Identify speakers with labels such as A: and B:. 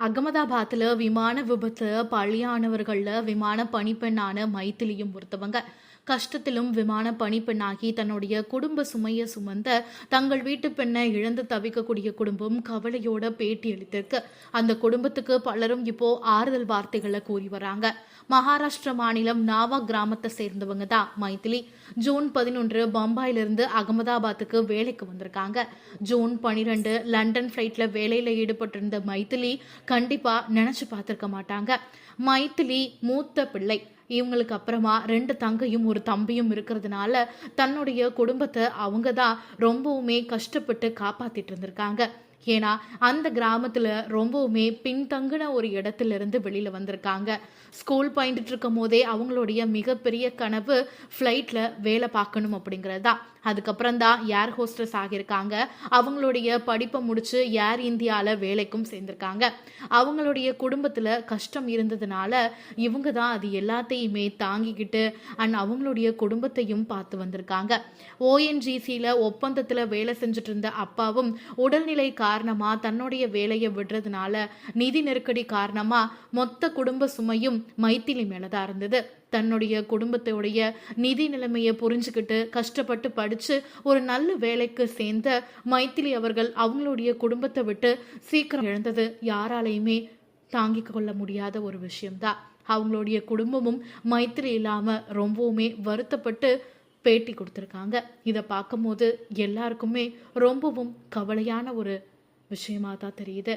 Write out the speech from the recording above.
A: அகமதாபாத்தில் விமான விபத்து பழியானவர்களில் விமான பணிப்பெண்ணான மைத்திலியும் ஒருத்தவங்க. கஷ்டத்திலும் விமான பணிப்பெண்ணாகி தன்னுடைய குடும்ப சுமையை சுமந்த தங்கள் வீட்டு பெண்ணை இழந்து தவிக்கக்கூடிய குடும்பம் கவலையோட பேட்டி அளித்திருக்கு. அந்த குடும்பத்துக்கு பலரும் இப்போ ஆறுதல் வார்த்தைகளை கூறி வராங்க. மகாராஷ்டிர மாநிலம் நாவா கிராமத்தை சேர்ந்தவங்க தான் மைத்திலி. ஜூன் பதினொன்று பம்பாயிலிருந்து அகமதாபாத்துக்கு வேலைக்கு வந்திருக்காங்க. ஜூன் பனிரெண்டு லண்டன் ஃப்ளைட்ல வேலையில ஈடுபட்டிருந்த மைத்திலி கண்டிப்பா நினைச்சு பார்த்துருக்க மாட்டாங்க. மைத்திலி மூத்த பிள்ளை. இவங்களுக்கு அப்புறமா ரெண்டு தங்கையும் ஒரு தம்பியும் இருக்கிறதுனால தன்னுடைய குடும்பத்தை அவங்க தான் ரொம்பவுமே கஷ்டப்பட்டு காப்பாத்திட்டு இருந்திருக்காங்க. ஏன்னா அந்த கிராமத்தில் ரொம்பவுமே பின்தங்கின ஒரு இடத்துல இருந்து வந்திருக்காங்க. ஸ்கூல் பயின்றுட்டு இருக்கும் போதே அவங்களுடைய மிகப்பெரிய கனவு ஃப்ளைட்டில் வேலை பார்க்கணும் அப்படிங்கிறது தான். அதுக்கப்புறம் தான் ஏர் ஹோஸ்டஸ் ஆகியிருக்காங்க. அவங்களுடைய படிப்பை முடித்து ஏர் இந்தியாவில் வேலைக்கும் சேர்ந்திருக்காங்க. அவங்களுடைய குடும்பத்தில் கஷ்டம் இருந்ததுனால இவங்க தான் அது எல்லாத்தையுமே தாங்கிக்கிட்டு அண்ட் அவங்களுடைய குடும்பத்தையும் பார்த்து வந்திருக்காங்க. ஓஎன்ஜிசியில் ஒப்பந்தத்தில் வேலை செஞ்சுட்டு இருந்த அப்பாவும் உடல்நிலை காரணமாக தன்னுடைய வேலையை விடுறதுனால நிதி நெருக்கடி காரணமாக மொத்த குடும்ப சுமையும் மைத்திலி மேலே தான் இருந்தது. தன்னுடைய குடும்பத்தோடைய நிதி நிலைமையை புரிஞ்சுக்கிட்டு கஷ்டப்பட்டு படித்து ஒரு நல்ல வேலைக்கு சேர்ந்த மைத்திலி அவர்கள் அவங்களுடைய குடும்பத்தை விட்டு சீக்கிரம் இழந்தது யாராலையுமே தாங்கிக் கொள்ள முடியாத ஒரு விஷயம்தான். அவங்களுடைய குடும்பமும் மைத்திரி இல்லாமல் ரொம்பவுமே வருத்தப்பட்டு பேட்டி கொடுத்துருக்காங்க. இதை பார்க்கும்போது எல்லாருக்குமே ரொம்பவும் கவலையான ஒரு விஷயமா தான் தெரியுது